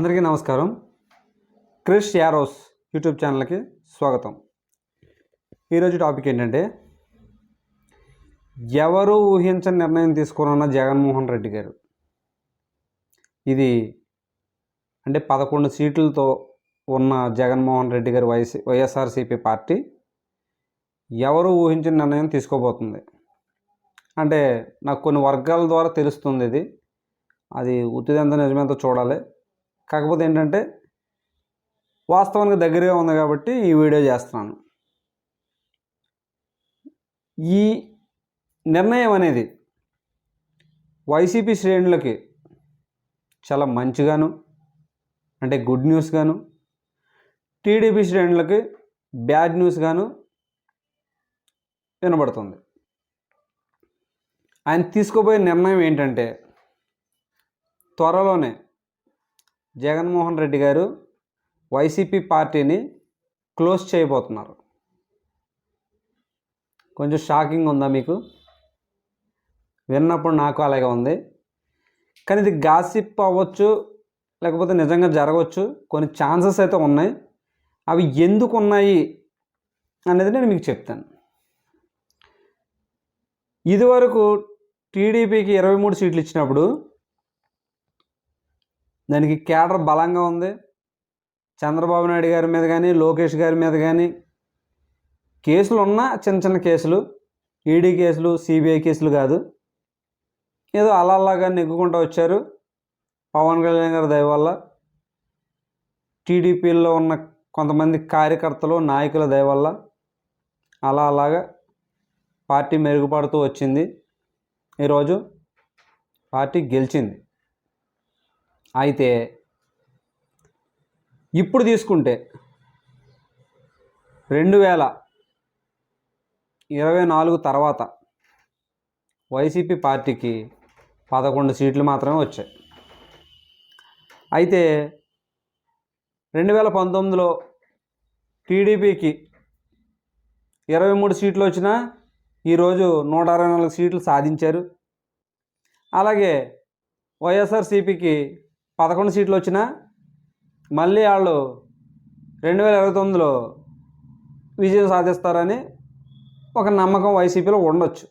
అందరికీ నమస్కారం. Krish arrows YouTube ఛానల్కి స్వాగతం. ఈరోజు టాపిక్ ఏంటంటే ఎవరు ఊహించని నిర్ణయం తీసుకున్న జగన్మోహన్ రెడ్డి గారు. ఇది అంటే పదకొండు సీట్లతో ఉన్న జగన్మోహన్ రెడ్డి గారు వైఎస్ వైఎస్ఆర్సీపీ పార్టీ ఎవరు ఊహించిన నిర్ణయం తీసుకోబోతుంది. అంటే నాకు కొన్ని వర్గాల ద్వారా తెలుస్తుంది ఇది. అది ఉత్తిదంత నిజమేంతో చూడాలి. కాకపోతే ఏంటంటే వాస్తవానికి దగ్గరగా ఉంది కాబట్టి ఈ వీడియో చేస్తున్నాను. ఈ నిర్ణయం అనేది వైసీపీ శ్రేణులకి చాలా మంచిగాను అంటే గుడ్ న్యూస్ గాను టీడీపీ శ్రేణులకి బ్యాడ్ న్యూస్ గాను వినబడుతుంది. ఆయన తీసుకోబోయే నిర్ణయం ఏంటంటే త్వరలోనే జగన్మోహన్ రెడ్డి గారు వైసీపీ పార్టీని క్లోజ్ చేయబోతున్నారు. కొంచెం షాకింగ్ ఉందా మీకు? విన్నప్పుడు నాకు అలాగే ఉంది. కానీ ఇది గాసిప్ అవ్వచ్చు లేకపోతే నిజంగా జరగవచ్చు కొన్ని ఛాన్సెస్ అయితే ఉన్నాయి. అవి ఎందుకు ఉన్నాయి అనేది నేను మీకు చెప్తాను. ఇదివరకు టీడీపీకి ఇరవై మూడు సీట్లు ఇచ్చినప్పుడు దానికి కేడర్ బలంగా ఉంది. చంద్రబాబు నాయుడు గారి మీద కానీ లోకేష్ గారి మీద కానీ కేసులు ఉన్నా చిన్న చిన్న కేసులు. ఈడీ కేసులు సిబిఐ కేసులు కాదు. ఏదో అలా అలాగా నెగ్గుకుంటూ వచ్చారు పవన్ కళ్యాణ్ గారి దయ వల్ల. టీడీపీలో ఉన్న కొంతమంది కార్యకర్తలు నాయకుల దయ వల్ల అలా అలాగా పార్టీ మెరుగుపడుతూ వచ్చింది. ఈరోజు పార్టీ గెలిచింది. అయితే ఇప్పుడు తీసుకుంటే రెండు వేల ఇరవై నాలుగు తర్వాత వైసీపీ పార్టీకి పదకొండు సీట్లు మాత్రమే వచ్చాయి. అయితే రెండు వేల పంతొమ్మిదిలో టీడీపీకి ఇరవై మూడు సీట్లు వచ్చినా ఈరోజు నూట అరవై నాలుగు సీట్లు సాధించారు. అలాగే వైఎస్ఆర్సీపీకి పదకొండు సీట్లు వచ్చినా మళ్ళీ వాళ్ళు రెండు వేల ఇరవై తొమ్మిదిలో విజయం సాధిస్తారని ఒక నమ్మకం వైసీపీలో ఉండొచ్చు.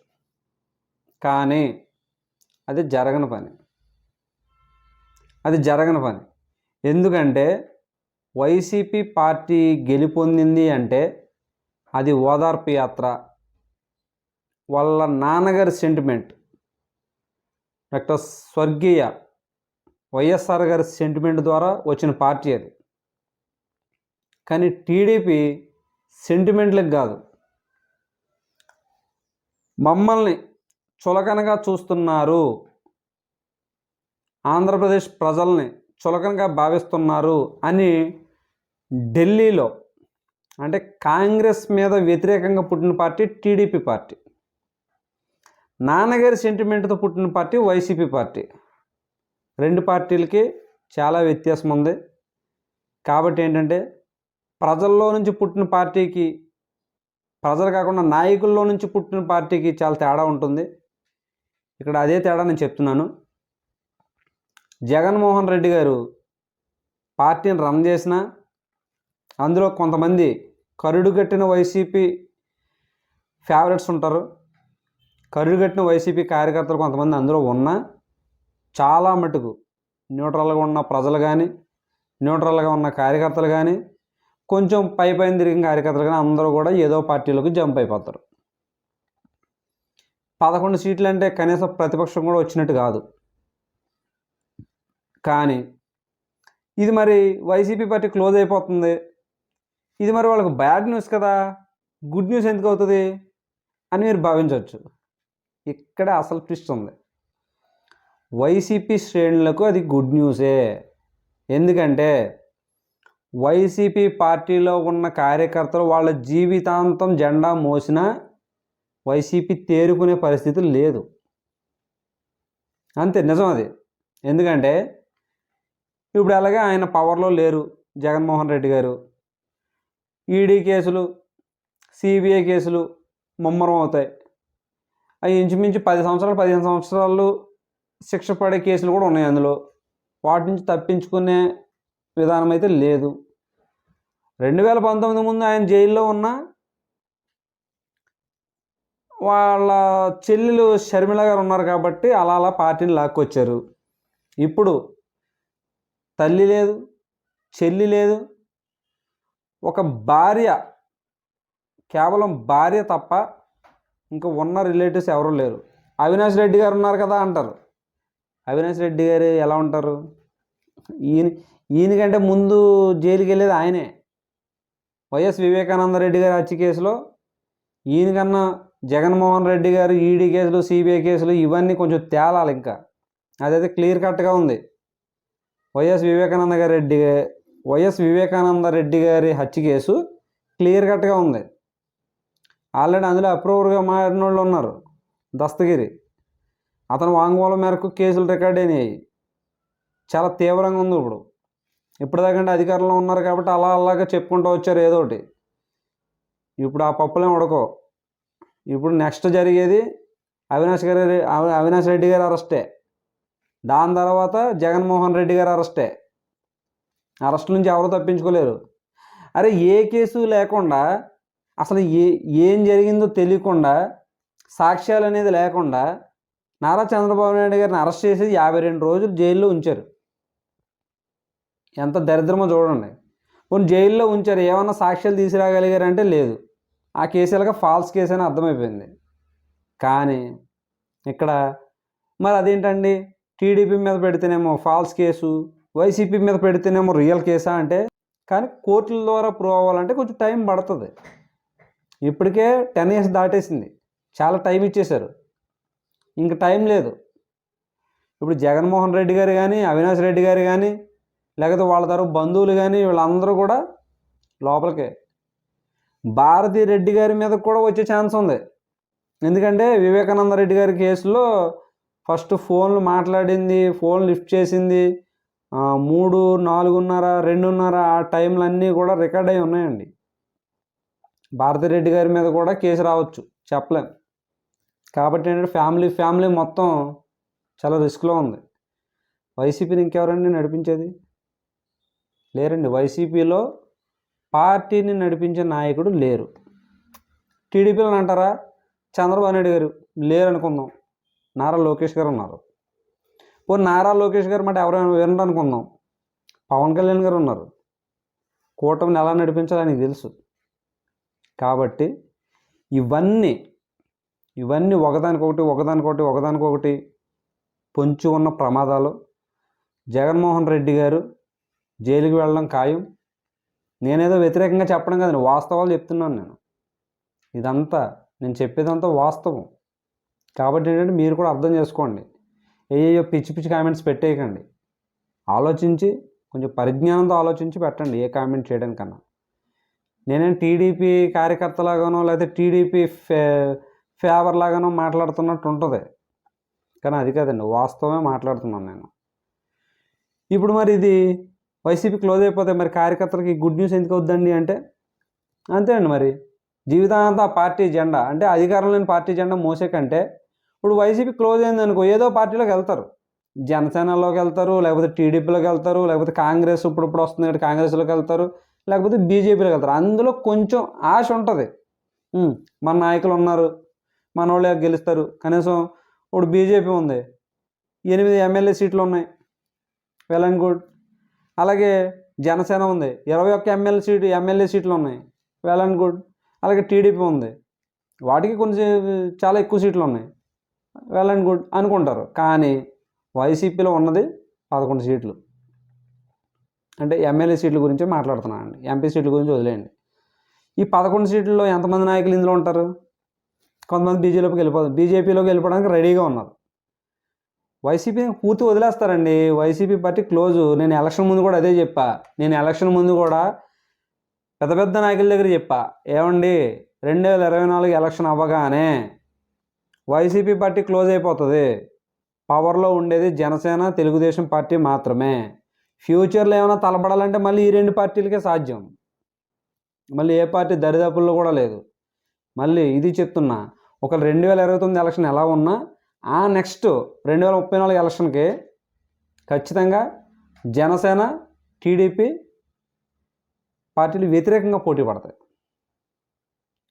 కానీ అది జరగని పని. అది జరగని పని. ఎందుకంటే వైసీపీ పార్టీ గెలుపొందింది అంటే అది ఓదార్పు యాత్ర. వాళ్ళ నాన్నగారి సెంటిమెంట్ డాక్టర్ స్వర్గీయ వైఎస్ఆర్ గారి సెంటిమెంట్ ద్వారా వచ్చిన పార్టీ అది. కానీ టీడీపీ సెంటిమెంట్లకు కాదు. మమ్మల్ని చులకనగా చూస్తున్నారు. ఆంధ్రప్రదేశ్ ప్రజల్ని చులకనగా భావిస్తున్నారు అని ఢిల్లీలో అంటే కాంగ్రెస్ మీద వ్యతిరేకంగా పుట్టిన పార్టీ టీడీపీ పార్టీ. నాన్నగారి సెంటిమెంట్తో పుట్టిన పార్టీ వైసీపీ పార్టీ. రెండు పార్టీలకి చాలా వ్యత్యాసం ఉంది. కాబట్టి ఏంటంటే ప్రజల్లో నుంచి పుట్టిన పార్టీకి ప్రజలు కాకుండా నాయకుల్లో నుంచి పుట్టిన పార్టీకి చాలా తేడా ఉంటుంది. ఇక్కడ అదే తేడా నేను చెప్తున్నాను. జగన్మోహన్ రెడ్డి గారు పార్టీని రన్ చేసిన అందులో కొంతమంది కరుడుగట్టిన వైసీపీ ఫేవరెట్స్ ఉంటారు. కరుడుగట్టిన వైసీపీ కార్యకర్తలు కొంతమంది అందులో ఉన్నా చాలా మటుకు న్యూట్రల్గా ఉన్న ప్రజలు కానీ న్యూట్రల్గా ఉన్న కార్యకర్తలు కానీ కొంచెం పై పైన తిరిగిన కార్యకర్తలు కానీ అందరూ కూడా ఏదో పార్టీలకు జంప్ అయిపోతారు. పదకొండు సీట్లు అంటే కనీసం ప్రతిపక్షం కూడా వచ్చినట్టు కాదు. కానీ ఇది మరి వైసీపీ పార్టీ క్లోజ్ అయిపోతుంది. ఇది మరి వాళ్ళకి బ్యాడ్ న్యూస్ కదా! గుడ్ న్యూస్ ఎందుకు అవుతుంది అని మీరు భావించవచ్చు. ఇక్కడ అసలు ట్విస్ట్ ఉంది. వైసీపీ శ్రేణులకు అది గుడ్ న్యూసే. ఎందుకంటే వైసీపీ పార్టీలో ఉన్న కార్యకర్తలు వాళ్ళ జీవితాంతం జెండా మోసినా వైసీపీ తేరుకునే పరిస్థితి లేదు. అంతే నిజం అది. ఎందుకంటే ఇప్పుడు అలాగే ఆయన పవర్లో లేరు జగన్మోహన్ రెడ్డి గారు. ఈడీ కేసులు సిబిఐ కేసులు ముమ్మరం అవుతాయి. అవి ఇంచుమించు పది సంవత్సరాలు పదిహేను సంవత్సరాలు శిక్ష పడే కేసులు కూడా ఉన్నాయి అందులో. వాటి నుంచి తప్పించుకునే విధానం అయితే లేదు. రెండు వేల పంతొమ్మిది ముందు ఆయన జైల్లో ఉన్న వాళ్ళ చెల్లెలు షర్మిల గారు ఉన్నారు కాబట్టి అలా అలా పార్టీని లాక్కొచ్చారు. ఇప్పుడు తల్లి లేదు చెల్లి లేదు. ఒక భార్య కేవలం భార్య తప్ప ఇంకా ఉన్న రిలేటివ్స్ ఎవరు లేరు. అవినాష్ రెడ్డి గారు ఉన్నారు కదా అంటారు. అవినాష్ రెడ్డి గారు ఎలా ఉంటారు? ఈయన ఈయనకంటే ముందు జైలుకి వెళ్ళేది ఆయనే. వైఎస్ వివేకానంద రెడ్డి గారి హత్య కేసులో ఈయనకన్నా జగన్మోహన్ రెడ్డి గారు ఈడీ కేసులు సిబిఐ కేసులు ఇవన్నీ కొంచెం తేలాలి ఇంకా. అదైతే క్లియర్ కట్గా ఉంది. వైఎస్ వివేకానంద గారి రెడ్డి వైఎస్ వివేకానంద రెడ్డి గారి హత్య కేసు క్లియర్ కట్గా ఉంది. ఆల్రెడీ అందులో అప్రూవర్గా మాట్లాడిన వాళ్ళు ఉన్నారు. దస్తగిరి. అతను వాంగ్మూలం మేరకు కేసులు రికార్డ్ అయినాయి. చాలా తీవ్రంగా ఉంది ఇప్పుడు. ఇప్పటిదాకంటే అధికారంలో ఉన్నారు కాబట్టి అలా అలాగా చెప్పుకుంటూ వచ్చారు ఏదో ఒకటి. ఇప్పుడు ఆ పప్పులేం ఉడకో ఇప్పుడు నెక్స్ట్ జరిగేది అవినాష్ గారి అవినాష్ రెడ్డి గారి అరెస్టే. దాని తర్వాత జగన్మోహన్ రెడ్డి గారి అరెస్టే. అరెస్ట్ నుంచి ఎవరు తప్పించుకోలేరు. అరే ఏ కేసు లేకుండా అసలు ఏ ఏం జరిగిందో తెలియకుండా సాక్ష్యాలు అనేది లేకుండా నారా చంద్రబాబు నాయుడు గారిని అరెస్ట్ చేసి యాభై రెండు రోజులు జైల్లో ఉంచారు. ఎంత దరిద్రమో చూడండి. కొన్ని జైల్లో ఉంచారు ఏమన్నా సాక్ష్యాలు తీసుకురాగలిగారంటే లేదు. ఆ కేసులుగా ఫాల్స్ కేసు అని అర్థమైపోయింది. కానీ ఇక్కడ మరి అదేంటండి? టీడీపీ మీద పెడితేనేమో ఫాల్స్ కేసు వైసీపీ మీద పెడితేనేమో రియల్ కేసా అంటే? కానీ కోర్టుల ద్వారా ప్రూవ్ అవ్వాలంటే కొంచెం టైం పడుతుంది. ఇప్పటికే టెన్ ఇయర్స్ దాటేసింది. చాలా టైం ఇచ్చేశారు. ఇంక టైం లేదు. ఇప్పుడు జగన్మోహన్ రెడ్డి గారు కానీ అవినాష్ రెడ్డి గారు కానీ లేకపోతే వాళ్ళ తరపు బంధువులు కానీ వీళ్ళందరూ కూడా లోపలికే. భారతీ రెడ్డి గారి మీద కూడా వచ్చే ఛాన్స్ ఉంది. ఎందుకంటే వివేకానంద రెడ్డి గారి కేసులో ఫస్ట్ ఫోన్లు మాట్లాడింది ఫోన్ లిఫ్ట్ చేసింది. మూడు నాలుగున్నర రెండున్నర ఆ టైంలు అన్నీ కూడా రికార్డ్ అయి ఉన్నాయండి. భారతి రెడ్డి గారి మీద కూడా కేసు రావచ్చు. చెప్పలేం. కాబట్టి ఏంటంటే ఫ్యామిలీ ఫ్యామిలీ మొత్తం చాలా రిస్క్లో ఉంది. వైసీపీని ఇంకెవరండి నడిపించేది? లేరండి. వైసీపీలో పార్టీని నడిపించే నాయకుడు లేరు. టీడీపీలో అంటారా? చంద్రబాబు నాయుడు గారు లేరు అనుకుందాం నారా లోకేష్ గారు ఉన్నారు. ఓ నారా లోకేష్ గారు మాట ఎవరైనా వినరు అనుకుందాం. పవన్ కళ్యాణ్ గారు ఉన్నారు. కూటమిని ఎలా నడిపించాలో ఆయనకి తెలుసు. కాబట్టి ఇవన్నీ ఇవన్నీ ఒకదానికొకటి ఒకదానికొకటి ఒకదానికొకటి పొంచి ఉన్న ప్రమాదాలు. జగన్మోహన్ రెడ్డి గారు జైలుకి వెళ్ళడం ఖాయం. నేనేదో వ్యతిరేకంగా చెప్పడం కాదండి వాస్తవాలు చెప్తున్నాను నేను. ఇదంతా నేను చెప్పేదంతా వాస్తవం. కాబట్టి ఏంటంటే మీరు కూడా అర్థం చేసుకోండి. ఏయో పిచ్చి పిచ్చి కామెంట్స్ పెట్టేయకండి. ఆలోచించి కొంచెం పరిజ్ఞానంతో ఆలోచించి పెట్టండి ఏ కామెంట్ చేయడానికన్నా. నేనేం టీడీపీ కార్యకర్తలాగానో లేకపోతే టీడీపీ ఫే ఫేవర్ లాగానో మాట్లాడుతున్నట్టు ఉంటుంది. కానీ అది కాదండి వాస్తవమే మాట్లాడుతున్నాను నేను. ఇప్పుడు మరి ఇది వైసీపీ క్లోజ్ అయిపోతే మరి కార్యకర్తలకి గుడ్ న్యూస్ ఎందుకు వద్దండి అంటే? అంతే అండి మరి. జీవితాంతా ఆ పార్టీ జెండా అంటే అధికారం లేని పార్టీ జెండా మోసే కంటే ఇప్పుడు వైసీపీ క్లోజ్ అయింది అనుకో ఏదో పార్టీలోకి వెళ్తారు. జనసేనలోకి వెళ్తారు లేకపోతే టీడీపీలోకి వెళ్తారు లేకపోతే కాంగ్రెస్ ఇప్పుడు ఇప్పుడు వస్తుంది కాబట్టి కాంగ్రెస్లోకి వెళ్తారు లేకపోతే బీజేపీలోకి వెళ్తారు. అందులో కొంచెం ఆశ ఉంటుంది. మన నాయకులు ఉన్నారు మన వాళ్ళే గెలుస్తారు. కనీసం ఇప్పుడు బీజేపీ ఉంది. ఎనిమిది ఎమ్మెల్యే సీట్లు ఉన్నాయి. వెల్ అండ్ గుడ్ అలాగే జనసేన ఉంది. ఇరవై ఒక్క ఎమ్మెల్యే సీటు ఎమ్మెల్యే సీట్లు ఉన్నాయి. వెల్ అండ్ గుడ్ అలాగే టీడీపీ ఉంది. వాటికి కొంచెం చాలా ఎక్కువ సీట్లు ఉన్నాయి. వెల్ అండ్ గుడ్ అనుకుంటారు. కానీ వైసీపీలో ఉన్నది పదకొండు సీట్లు. అంటే ఎమ్మెల్యే సీట్ల గురించి మాట్లాడుతున్నాను అండి ఎంపీ సీట్ల గురించి వదిలేయండి. ఈ పదకొండు సీట్లలో ఎంతమంది నాయకులు ఇందులో ఉంటారు? కొంతమంది బీజేపీలోకి వెళ్ళిపోతారు. బీజేపీలోకి వెళ్ళిపోవడానికి రెడీగా ఉన్నారు. వైసీపీని పూర్తి వదిలేస్తారండి. YCP party close. నేను ఎలక్షన్ ముందు కూడా అదే చెప్పా. నేను ఎలక్షన్ ముందు కూడా పెద్ద పెద్ద నాయకుల దగ్గర చెప్పా. ఏమండి? రెండు వేల ఇరవై నాలుగు ఎలక్షన్ అవ్వగానే వైసీపీ పార్టీ క్లోజ్ అయిపోతుంది. పవర్లో ఉండేది జనసేన తెలుగుదేశం పార్టీ మాత్రమే. ఫ్యూచర్లో ఏమైనా తలపడాలంటే మళ్ళీ ఈ రెండు పార్టీలకే సాధ్యం. మళ్ళీ ఏ పార్టీ దరిదాపుల్లో కూడా లేదు. మళ్ళీ ఇది చెప్తున్నా. ఒక రెండు వేల ఇరవై తొమ్మిది ఎలక్షన్ ఎలా ఉన్నా ఆ నెక్స్ట్ రెండు వేల ముప్పై నాలుగు ఎలక్షన్కి ఖచ్చితంగా జనసేన టీడీపీ పార్టీలు వ్యతిరేకంగా పోటీ పడతాయి.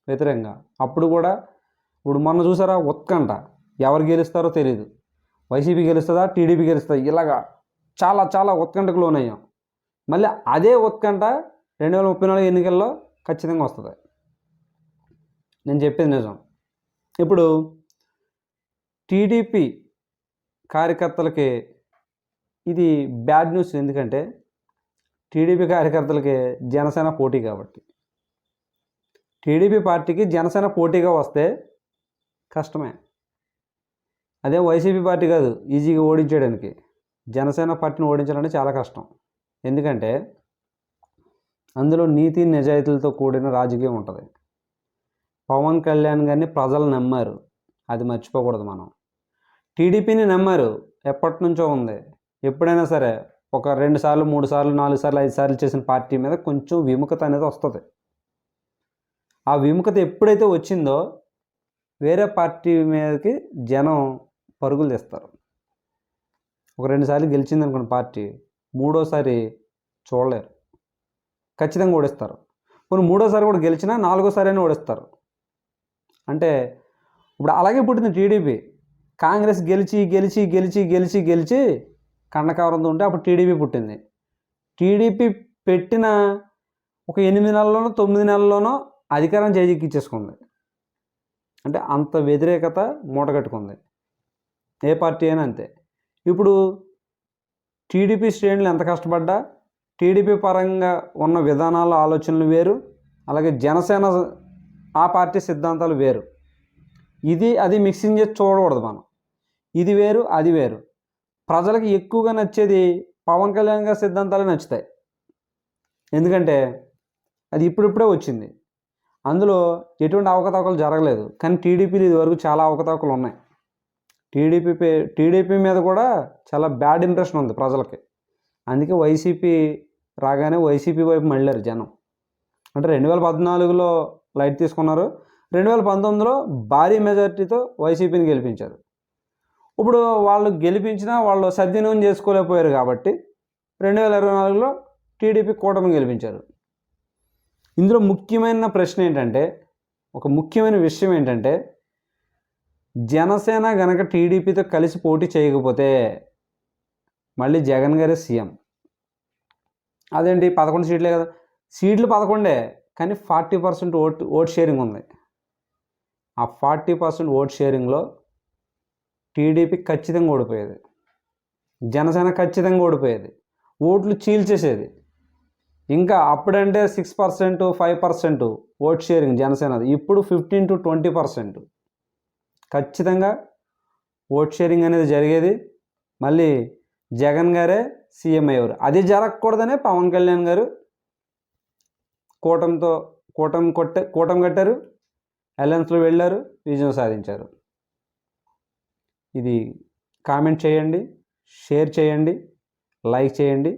వ్యతిరేకంగా. అప్పుడు కూడా ఇప్పుడు మొన్న చూసారా ఉత్కంఠ ఎవరు గెలుస్తారో తెలియదు వైసీపీ గెలుస్తుందా టీడీపీ గెలుస్తుందా ఇలాగా చాలా చాలా ఉత్కంఠకు లోనయ్యాం మళ్ళీ అదే ఉత్కంఠ రెండు వేల ముప్పై నాలుగు ఎన్నికల్లో ఖచ్చితంగా వస్తుంది. నేను చెప్పేది నిజం. ఇప్పుడు టీడీపీ కార్యకర్తలకి ఇది బ్యాడ్ న్యూస్ ఎందుకంటే టీడీపీ కార్యకర్తలకి జనసేన పోటీ కాబట్టి. టీడీపీ పార్టీకి జనసేన పోటీగా వస్తే కష్టమే. అదే వైసీపీ పార్టీ కాదు ఈజీగా ఓడించడానికి జనసేన పార్టీని ఓడించాలంటే చాలా కష్టం. ఎందుకంటే అందులో నీతి నిజాయితీలతో కూడిన రాజకీయం ఉంటుంది. పవన్ కళ్యాణ్ గారిని ప్రజలు నమ్మారు. అది మర్చిపోకూడదు మనం. టీడీపీని నమ్మారు. ఎప్పటి నుంచో ఉంది. ఎప్పుడైనా సరే ఒక రెండు సార్లు మూడు సార్లు నాలుగు సార్లు ఐదు సార్లు చేసిన పార్టీ మీద కొంచెం విముఖత అనేది వస్తుంది. ఆ విముఖత ఎప్పుడైతే వచ్చిందో వేరే పార్టీ మీదకి జనం పరుగులు తీస్తారు. ఒక రెండుసార్లు గెలిచింది అనుకున్న పార్టీ మూడోసారి చూడలేరు. ఖచ్చితంగా ఓడిస్తారు. కొన్ని మూడోసారి కూడా గెలిచినా నాలుగోసారి అయినా ఓడిస్తారు. అంటే ఇప్పుడు అలాగే పుట్టింది టీడీపీ. కాంగ్రెస్ గెలిచి గెలిచి గెలిచి గెలిచి గెలిచి కండకవరంతో ఉంటే అప్పుడు టీడీపీ పుట్టింది. టీడీపీ పెట్టిన ఒక ఎనిమిది నెలల్లోనో తొమ్మిది నెలల్లోనో అధికారం చేజిక్కిచ్చేసుకుంది. అంటే అంత వ్యతిరేకత మూటగట్టుకుంది. ఏ పార్టీ అయినా అంతే. ఇప్పుడు టీడీపీ శ్రేణులు ఎంత కష్టపడ్డా టీడీపీ పరంగా ఉన్న విధానాలు ఆలోచనలు వేరు. అలాగే జనసేన ఆ పార్టీ సిద్ధాంతాలు వేరు. ఇది అది మిక్సింగ్ చేసి చూడకూడదు మనం. ఇది వేరు అది వేరు. ప్రజలకు ఎక్కువగా నచ్చేది పవన్ కళ్యాణ్ గారి సిద్ధాంతాలు నచ్చుతాయి. ఎందుకంటే అది ఇప్పుడిప్పుడే వచ్చింది. అందులో ఎటువంటి అవకతవకలు జరగలేదు. కానీ టీడీపీలు ఇదివరకు చాలా అవకతవకలు ఉన్నాయి. టీడీపీ పే టీడీపీ మీద కూడా చాలా బ్యాడ్ ఇంప్రెషన్ ఉంది ప్రజలకి. అందుకే వైసీపీ రాగానే వైసీపీ వైపు మళ్ళారు జనం. అంటే రెండు వేల పద్నాలుగులో లైట్ తీసుకున్నారు. రెండు వేల పంతొమ్మిదిలో భారీ మెజారిటీతో వైసీపీని గెలిపించారు. ఇప్పుడు వాళ్ళు గెలిపించినా వాళ్ళు సద్వినియోగం చేసుకోలేకపోయారు కాబట్టి రెండు వేల ఇరవై నాలుగులో టీడీపీ కూటమి గెలిపించారు. ఇందులో ముఖ్యమైన ప్రశ్న ఏంటంటే ఒక ముఖ్యమైన విషయం ఏంటంటే జనసేన గనక టీడీపీతో కలిసి పోటీ చేయకపోతే మళ్ళీ జగన్ గారే సీఎం. అదేంటి? పదకొండు సీట్లే కదా. సీట్లు పదకొండే. కానీ forty percent vote vote sharing ఉంది. ఆ ఫార్టీ పర్సెంట్ ఓట్ షేరింగ్లో టీడీపీ ఖచ్చితంగా ఓడిపోయేది. జనసేన ఖచ్చితంగా ఓడిపోయేది. ఓట్లు చీల్చేసేది. ఇంకా అప్పుడంటే six percent five percent vote sharing జనసేనది. ఇప్పుడు ఫిఫ్టీన్ టు ట్వంటీ పర్సెంట్. ఖచ్చితంగా ఓట్ షేరింగ్ అనేది జరిగేది. మళ్ళీ జగన్ గారే సీఎం అయ్యేవారు. అది జరగకూడదనే పవన్ కళ్యాణ్ గారు కూటమితో కూటమి కొట్టే కూటమి కట్టారు అలయన్స్లో వెళ్ళారు విజయం సాధించారు. ఇది కామెంట్ చేయండి షేర్ చేయండి లైక్ చేయండి.